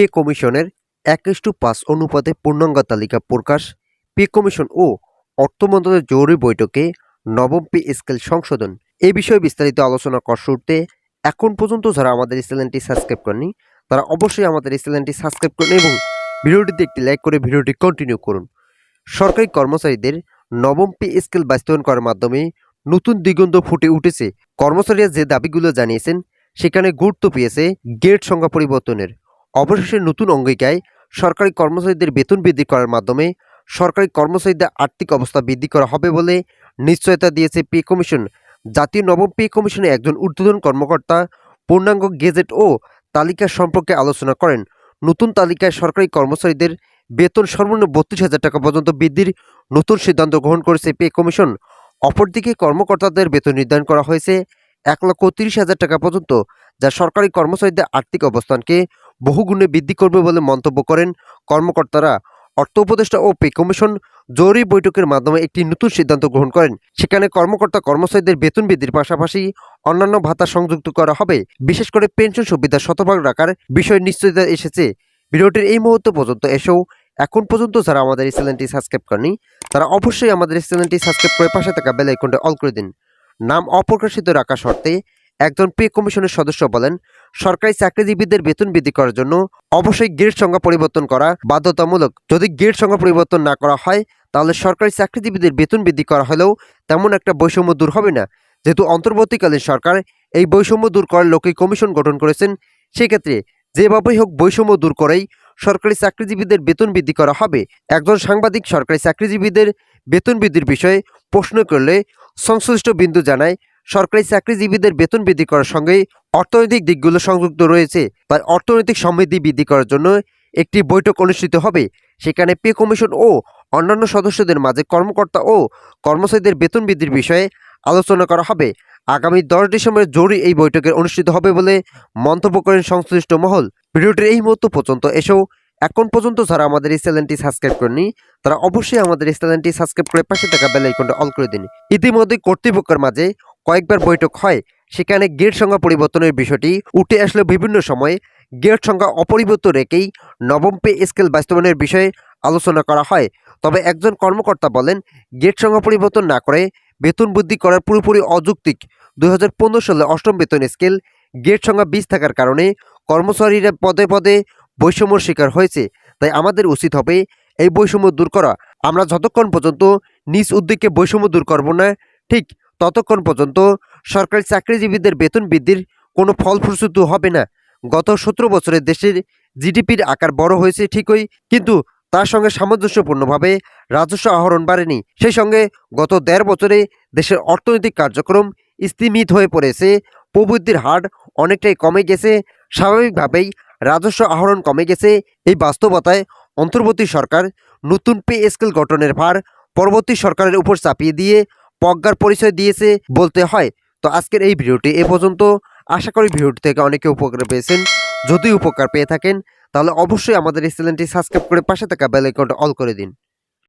Pay কমিশনের একুশ two পাঁচ অনুপাতে পূর্ণাঙ্গ তালিকা প্রকাশ, পে কমিশন ও অর্থ জরুরি বৈঠকে নবম পে স্কেল সংশোধন। এ বিষয়ে বিস্তারিত আলোচনা করার শুরুতে এখন পর্যন্ত যারা আমাদের এই চ্যানেলটি সাবস্ক্রাইব করেনি তারা অবশ্যই আমাদের এই চ্যানেলটি সাবস্ক্রাইব করুন এবং ভিডিওটিতে একটি লাইক করে ভিডিওটি কন্টিনিউ করুন। সরকারি কর্মচারীদের নবম পে স্কেল বাস্তবায়ন করার মাধ্যমে নতুন দিগন্ত ফুটে উঠেছে। কর্মচারীরা যে দাবিগুলো জানিয়েছেন, সেখানে গুরুত্ব পেয়েছে গেট সংখ্যা পরিবর্তনের। অবশেষে নতুন অঙ্গিকায় সরকারি কর্মচারীদের বেতন বৃদ্ধি করার মাধ্যমে সরকারি কর্মচারীদের আর্থিক অবস্থা বৃদ্ধি করা হবে বলে নিশ্চয়তা দিয়েছে পে কমিশন। জাতীয় নবম পে কমিশনে একজন ঊর্ধ্বতন কর্মকর্তা পূর্ণাঙ্গ গেজেট ও তালিকা সম্পর্কে আলোচনা করেন। নতুন তালিকায় সরকারি কর্মচারীদের বেতন সর্বনিম্ন বত্রিশ হাজার টাকা পর্যন্ত বৃদ্ধির নতুন সিদ্ধান্ত গ্রহণ করেছে পে কমিশন। অপরদিকে কর্মকর্তাদের বেতন নির্ধারণ করা হয়েছে এক লক্ষ তিরিশ হাজার টাকা পর্যন্ত, যা সরকারি কর্মচারীদের আর্থিক অবস্থানকে বহুগুণে বৃদ্ধি করবে বলে মন্তব্য করেন কর্মকর্তারা। অর্থ উপদেষ্টা ও পে কমিশন জরুরি বৈঠকের মাধ্যমে একটি নতুন সিদ্ধান্ত গ্রহণ করেন। সেখানে কর্মকর্তা কর্মচারীদের বেতন বৃদ্ধির পাশাপাশি অন্যান্য ভাতা সংযুক্ত করা হবে। বিশেষ করে পেনশন সুবিধা শতভাগ রাখার বিষয়ে নিশ্চয়তা এসেছে। ভিডিওটির এই মুহূর্ত পর্যন্ত এসেও এখন পর্যন্ত যারা আমাদের এই চ্যানেলটি সাবস্ক্রাইব করেনি, তারা অবশ্যই আমাদের এই চ্যানেলটি সাবস্ক্রাইব করে পাশে থাকা বেল আইকনটা অল করে দিন। নাম অপ্রকাশিত রাখা শর্তে একজন পে কমিশনের সদস্য বলেন, সরকারি চাকরিজীবীদের বেতন বৃদ্ধি করার জন্য অবশ্যই গেট সংখ্যা পরিবর্তন করা বাধ্যতামূলক। যদি গেট সংখ্যা পরিবর্তন না করা হয়, তাহলে সরকারি চাকরিজীবীদের বেতন বৃদ্ধি করা হলেও তেমন একটা বৈষম্য দূর হবে না। যেহেতু অন্তর্বর্তীকালীন সরকার এই বৈষম্য দূর করার লক্ষ্যে কমিশন গঠন করেছেন, সেক্ষেত্রে যেভাবেই হোক বৈষম্য দূর করেই সরকারি চাকরিজীবীদের বেতন বৃদ্ধি করা হবে। একজন সাংবাদিক সরকারি চাকরিজীবীদের বেতন বৃদ্ধির বিষয়ে প্রশ্ন করলে সংশ্লিষ্ট বিন্দু জানায় সরকারি চাকরিজীবীদের বেতন বৃদ্ধি করার সঙ্গে অর্থনৈতিক দিকগুলো সংযুক্ত রয়েছে তাই অর্থনৈতিক সমৃদ্ধি বৃদ্ধি করার জন্য একটি বৈঠক অনুষ্ঠিত হবে। সেখানে পে কমিশন ও অন্যান্য সদস্যদের মাঝে কর্মকর্তা ও কর্মচারীদের বেতন বৃদ্ধির বিষয়ে আলোচনা করা হবে। আগামী দশ ডিসেম্বর জরুরি এই বৈঠকে অনুষ্ঠিত হবে বলে মন্তব্য করেন সংশ্লিষ্ট মহল। ভিডিওটির এই মুহূর্ত পর্যন্ত এসেও এখন পর্যন্ত যারা আমাদের এই চ্যানেলটি সাবস্ক্রাইব করেনি তারা অবশ্যই আমাদের এই চ্যানেলটি সাবস্ক্রাইব করে পাশে থাকা বেল আইকনটা অল করে দিন। ইতিমধ্যে কর্তৃপক্ষের মাঝে কয়েকবার বৈঠক হয়, সেখানে গেট সংখ্যা পরিবর্তনের বিষয়টি উঠে আসলে বিভিন্ন সময়ে। গেট সংখ্যা অপরিবর্তিত রেখেই নবম পে স্কেল বাস্তবায়নের বিষয়ে আলোচনা করা হয়। তবে একজন কর্মকর্তা বলেন, গেট সংখ্যা পরিবর্তন না করে বেতন বৃদ্ধি করার পুরোপুরি অযৌক্তিক দু হাজার পনেরো সালে অষ্টম বেতন স্কেল গেট সংখ্যা বিশ থাকার কারণে কর্মচারীরা পদে পদে বৈষম্যর শিকার হয়েছে। তাই আমাদের উচিত হবে এই বৈষম্য দূর করা। আমরা যতক্ষণ পর্যন্ত নিজ উদ্যোগে বৈষম্য দূর করব না, ঠিক ততক্ষণ পর্যন্ত সরকারি চাকরিজীবীদের বেতন বৃদ্ধির কোনো ফলপ্রসূত হবে না। গত সতেরো বছরে দেশের জিডিপির আকার বড় হয়েছে ঠিকই, কিন্তু তার সঙ্গে সামঞ্জস্যপূর্ণভাবে রাজস্ব আহরণ বাড়েনি। সেই সঙ্গে গত দেড় বছরে দেশের অর্থনৈতিক কার্যক্রম স্থিমিত হয়ে পড়েছে। প্রবৃদ্ধির হার অনেকটাই কমে গেছে। স্বাভাবিকভাবেই রাজস্ব আহরণ কমে গেছে। এই বাস্তবতায় অন্তর্বর্তী সরকার নতুন পে স্কেল গঠনের ভার পরবর্তী সরকারের উপর চাপিয়ে দিয়ে প্রজ্ঞার পরিচয় দিয়েছে বলতে হয়। তো আজকের এই ভিডিওটি এ পর্যন্ত। আশা করি ভিডিওটি থেকে অনেকে উপকার পেয়েছেন। যদি উপকার পেয়ে থাকেন, তাহলে অবশ্যই আমাদের এই চ্যানেলটি সাবস্ক্রাইব করে পাশে থাকা বেল অল করে দিন।